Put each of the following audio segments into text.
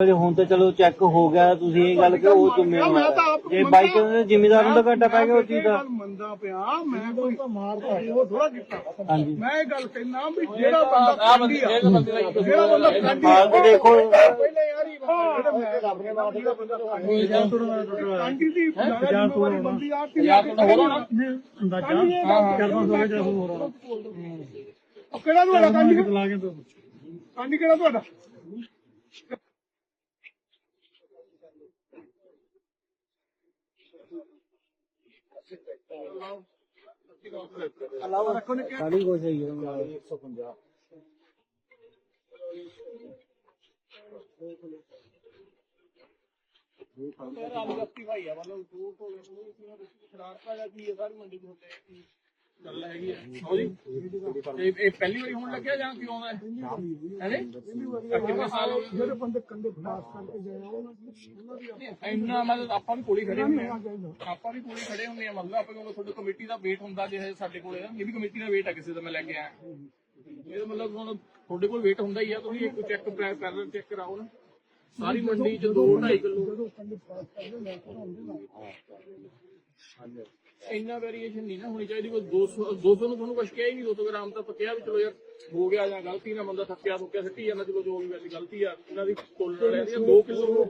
ਜੇ ਹੁਣ ਤਾਂ ਚਲੋ ਚੈੱਕ ਹੋ ਗਿਆ ਤੁਸੀਂ ਇਹ ਗੱਲ ਕਿ ਉਹ ਮੈਂ ਤਾਂ ਜ਼ਿੰਮੇਵਾਰ ਆਪ ਜੇ ਬਾਈਕ ਦੇ ਜ਼ਿੰਮੇਦਾਰ ਨੂੰ ਤਾਂ ਘਾਟਾ ਪੈ ਗਿਆ ਉਹ ਚੀਜ਼ ਦਾ। ਮੰਨਦਾ ਪਿਆ ਮੈਂ ਕੋਈ ਮਾਰਦਾ ਉਹ ਥੋੜਾ ਕੀਤਾ। ਹਾਂਜੀ। ਮੈਂ ਇਹ ਗੱਲ ਕਹਿਣਾ ਵੀ ਜਿਹੜਾ ਬੰਦਾ ਕਾਂਡੀ ਆ ਜਿਹੜਾ ਬੰਦਾ ਕਾਂਡੀ ਹਾਂ ਤੇ ਦੇਖੋ। ਪਹਿਲੇ ਯਾਰ ਹੀ ਬੰਦਾ ਕਾਂਡੀ ਦੀ ਜਾਨ ਤੋਂ ਬੰਦੀ ਆ ਕਿ ਯਾਰ ਤੋਂ ਹੋਰ ਹੋਣਾ ਅੰਦਾਜ਼ਾ। ਹਾਂ ਕਰਦਾ ਹੋਵੇ ਜਾਂ ਹੋਰ ਹੋਣਾ ਉਹ ਕਿਹੜਾ ਤੁਹਾਡਾ ਕਾਂਡੀ ਕਿਹੜਾ ਤੁਹਾਡਾ? ਸਾਰੀ ਕੁਝ ਹੈ 150 ਰਾਮਗਸਤੀ ਭਾਈ ਆ ਮਤਲਬ ਦੂਰ ਤੋਂ ਸ਼ਰਾਰਤਾਂ ਜਾਂ ਕੀ ਹੈ ਸਾਰੀ ਮੰਡੀ ਦੇ ਉੱਤੇ ਗੱਲ ਹੈਗੀ ਹੈ ਉਹਦੀ ਇਹ ਇਹ ਪਹਿਲੀ ਵਾਰੀ ਹੋਣ ਲੱਗਿਆ ਜਾਂ ਕਿਉਂ ਹੈ? ਹੈ? ਕਿੰਨੇ ਸਾਲ ਹੋ ਗਏ? ਜਿਹੜੇ ਬੰਦੇ ਕੰਡੇ ਫਾਸ ਕਰਕੇ ਗਏ ਆ ਉਹਨਾਂ ਦੀ ਉਹਨਾਂ ਦੀ ਇੰਨਾ ਮਤਲਬ ਆਪਾਂ ਵੀ ਕੋਲੇ ਖੜੇ ਹੁੰਦੇ ਆ। ਆਪਾਂ ਵੀ ਕੋਲੇ ਖੜੇ ਹੁੰਦੇ ਆ। ਮਤਲਬ ਆਪਾਂ ਕੋਲ ਤੁਹਾਡੇ ਕਮੇਟੀ ਦਾ ਵੇਟ ਹੁੰਦਾ ਜੇ ਇਹ ਸਾਡੇ ਕੋਲੇ ਇਹ ਵੀ ਕਮੇਟੀ ਦਾ ਵੇਟ ਆ ਕਿਸੇ ਦਾ ਮੈਂ ਲੈ ਕੇ ਆਇਆ। ਇਹਦਾ ਮਤਲਬ ਹੁਣ ਤੁਹਾਡੇ ਕੋਲ ਵੇਟ ਹੁੰਦਾ ਹੀ ਆ। ਤੁਸੀਂ ਇੱਕ ਚੈੱਕ ਪੈਰਲ ਚੈੱਕ ਕਰਾਓ ਨਾ। ਸਾਰੀ ਮੰਡੀ ਚ 2 2.5 ਕਿਲੋ। ਜਦੋਂ ਕੰਡੇ ਫਾਸ ਕਰਦੇ ਲੈ ਕੇ ਆਉਂਦੇ ਨਾ ਇੰਨਾ ਵੇਰੀਏਸ਼ਨ ਨਹੀਂ ਨਾ ਹੋਣੀ ਚਾਹੀਦੀ ਕੋਈ 200 200 ਨੂੰ ਤੁਹਾਨੂੰ ਕੁਝ ਕਿਹਾ ਹੀ ਨਹੀਂ 200 ਗ੍ਰਾਮ ਤਾਂ ਪੱਕਿਆ ਵੀ ਚਲੋ ਯਾਰ ਹੋ ਗਿਆ ਜਾਂ ਗਲਤੀ ਨਾਲ ਬੰਦਾ ਥੱਕਿਆ ਥੁੱਕਿਆ ਸਿੱਟੀ ਜਾਂਦਾ ਚਲੋ ਜੋ ਵੀ ਵੈਸੇ ਗਲਤੀ ਆ ਇਹਨਾਂ ਦੀ ਤੋਲਣ ਲੈ ਰਹੀ 2 ਕਿਲੋ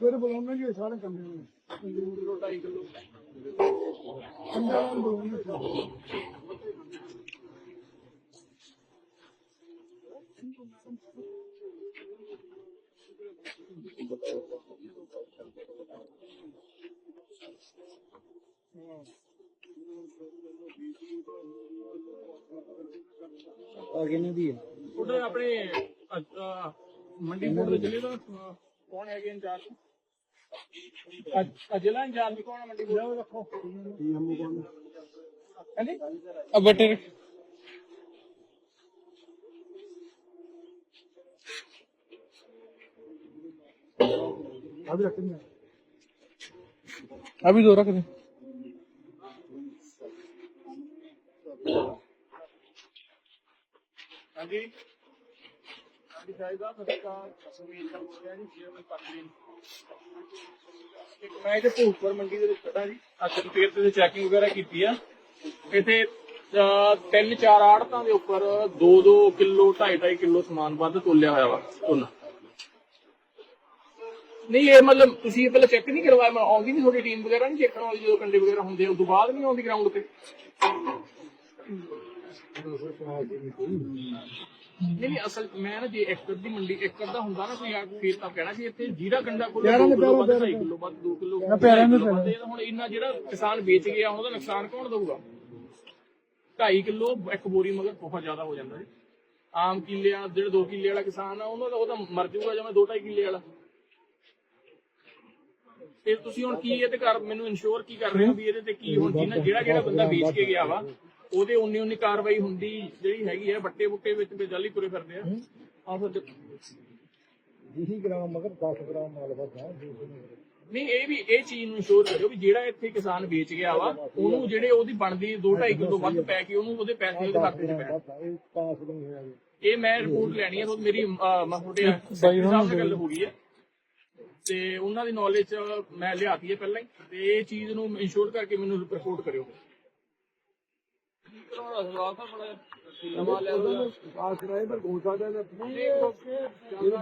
ਫਿਰ ਬੁਲਾਉਣਾ ਜੀ ਸਾਰੇ ਕੰਡੇ ਨੂੰ ਕਿਲੋ 2.5 ਕਿਲੋ ਕੰਡੇ ਨੂੰ ਬੁਲਾਉਣਾ ਆ ਕਿੰਨੇ ਦੀ ਹੈ? ਉਧਰ ਆਪਣੇ ਅ- ਅ, ਮੰਡੀ ਬੋਰਡ ਦੇ ਜ਼ਿਲ੍ਹੇ ਦਾ ਅ, ਕੌਣ ਹੈਗੇ ਇੰਚਾਰਜ? ਅ- ਅ, ਜ਼ਿਲ੍ਹਾ ਇੰਚਾਰਜ ਕੌਣ ਹੈ ਮੰਡੀ ਬੋਰਡ ਦਾ ਰੱਖੋ ਹਾਂਜੀ? ਆ ਬਟਰ। ਆ ਵੀ ਰੱਖਣੀ ਅਭੀ ਦੋ ਰੱਖ ਦੇ। ਹਾਂਜੀ। ਹਾਂਜੀ ਸ਼ਾਹਿਦ ਸਾਹਿਬ ਸਤਿ ਸ਼੍ਰੀ ਅਕਾਲ ਸੁਮੀਤ ਜੀ ਚੇਅਰਮੈਨ ਪਰਦੀਨ ਇੱਕ ਮੈਂ ਇਹਦੇ ਭੂਪਰ ਮੰਡੀ ਦੇ ਵਿੱਚ ਖੜਾ ਜੀ। ਅੱਜ ਤੇਰ ਤੇ ਚੈਕਿੰਗ ਵਗੈਰਾ ਕੀਤੀ ਆ। ਇੱਥੇ ਤਿੰਨ ਚਾਰ ਆੜਤਾਂ ਦੇ ਉੱਪਰ 2-2 ਕਿਲੋ 2.5 ਕਿਲੋ ਸਮਾਨ ਵੱਧ ਤੋਲਿਆ ਹੋਇਆ ਵਾ ਝੋਨਾ ਨਹੀਂ, ਇਹ ਮਤਲਬ ਤੁਸੀਂ ਇਹ ਪਹਿਲਾਂ ਚੈੱਕ ਨਹੀਂ ਕਰਵਾਇਆ, ਮੈਂ ਆਉਂਦੀ ਨਹੀਂ ਤੁਹਾਡੀ ਟੀਮ ਵਗੈਰਾ ਨਹੀਂ ਚੈੱਕ ਕਰਵਾਉਂਦੀ ਜਦੋਂ ਕੰਡੇ ਵਗੈਰਾ ਹੁੰਦੇ ਆ ਉਸ ਤੋਂ ਬਾਅਦ ਨਹੀਂ ਆਉਂਦੀ ਗਰਾਊਂਡ ਤੇ। ਨਹੀਂ ਨਹੀਂ ਅਸਲ ਮੈਂ ਨਾ ਜੇ ਏਕੜ ਦੀ ਮੰਡੀ ਏਕੜ ਦਾ ਹੁੰਦਾ ਨਾ ਕੋਈ ਆ ਫੇਰ ਤਾਂ ਕਹਿਣਾ ਸੀ ਇੱਥੇ ਜੀਰਾ ਕੰਡਾ ਕੋਲ 2 ਕਿਲੋ ਵੱਧ 2 ਕਿਲੋ ਵੱਧ 2 ਕਿਲੋ ਹੁਣ ਇੰਨਾ ਜਿਹੜਾ ਕਿਸਾਨ ਵੇਚ ਗਿਆ ਉਹਦਾ ਨੁਕਸਾਨ ਕੌਣ ਦਊਗਾ? 2.5 ਕਿਲੋ ਇੱਕ ਬੋਰੀ ਮਗਰ ਬਹੁਤ ਜ਼ਿਆਦਾ ਹੋ ਜਾਂਦਾ ਜੀ। ਆਮ ਕਿੱਲੇ ਆ ਜਿਹੜੇ 2 ਕਿੱਲੇ ਵਾਲਾ ਕਿਸਾਨ ਆ ਉਹਨਾਂ ਦਾ ਉਹ ਤਾਂ ਮਰ ਜਾਊਗਾ ਜਿਵੇਂ 2.5 ਕਿੱਲੇ ਵਾਲਾ। ਤੇ ਤੁਸੀਂ ਹੁਣ ਕੀ ਇਹਦੇ ਕਰ ਮੈਨੂੰ ਇਨਸ਼ੋਰ ਕੀ ਕਰ ਰਹੇ ਹੋ ਵੀ ਇਹਦੇ ਤੇ ਕੀ ਹੁਣ ਜਿਹੜਾ ਜਿਹੜਾ ਬੰਦਾ ਵੇਚ ਕੇ ਗਿਆ ਵਾ ਉਹਦੇ ਉਨੀ ਉਨੀ ਕਾਰਵਾਈ ਹੁੰਦੀ ਜਿਹੜੀ ਹੈਗੀ ਹੈ ਬੱਟੇ ਬੁੱਟੇ ਵਿੱਚ ਬੇਜਾਲੀ ਤੁਰੇ ਫਿਰਦੇ ਆ। ਆ ਫਿਰ ਦੇਖੋ। 20 ਗ੍ਰਾਮ ਮਗਰ 10 ਗ੍ਰਾਮ ਮਾਲ ਵਧਾ ਨਹੀਂ ਇਹ ਵੀ ਇਹ ਚੀਜ਼ ਨੂੰ ਇਨਸ਼ੋਰ ਕਰਿਓ ਵੀ ਜਿਹੜਾ ਇੱਥੇ ਕਿਸਾਨ ਵੇਚ ਗਿਆ ਵਾ ਉਹਨੂੰ ਜਿਹੜੇ ਉਹਦੀ ਬਣਦੀ 2.5 ਕਿਲੋ ਵੱਧ ਪੈ ਕੇ ਉਹਨੂੰ ਉਹਦੇ ਪੈਸੇ ਉਹਦੇ ਖਾਤੇ 'ਚ ਪੈਣ। ਇਹ ਪਾਸ ਨਹੀਂ ਹੋਇਆ ਜੀ। ਇਹ ਮੈਂ ਰਿਪੋਰਟ ਲੈਣੀ ਹੈ ਤੁਹਾਡੀ ਮੇਰੀ ਅਹ, ਮੈਂ ਤੁਹਾਡੇ ਸੈਕਟਰੀ ਸਾਹਿਬ ਨਾਲ ਗੱਲ ਹੋ ਗਈ ਹੈ। ਤੇ ਉਹਨਾਂ ਦੀ ਨੌਲੇਜ ਮੈਂ ਲਿਆਤੀ ਹੈ ਪਹਿਲਾਂ ਹੀ। ਤੇ ਇਹ ਚੀਜ਼ ਨੂੰ ਇਨਸ਼ੋਰ ਕਰਕੇ ਮੈਨੂੰ ਰਿਪੋਰਟ ਕਰਿਓ। ਆਸ ਰਾਏ ਪਰ ਹੋ ਸਕਦਾ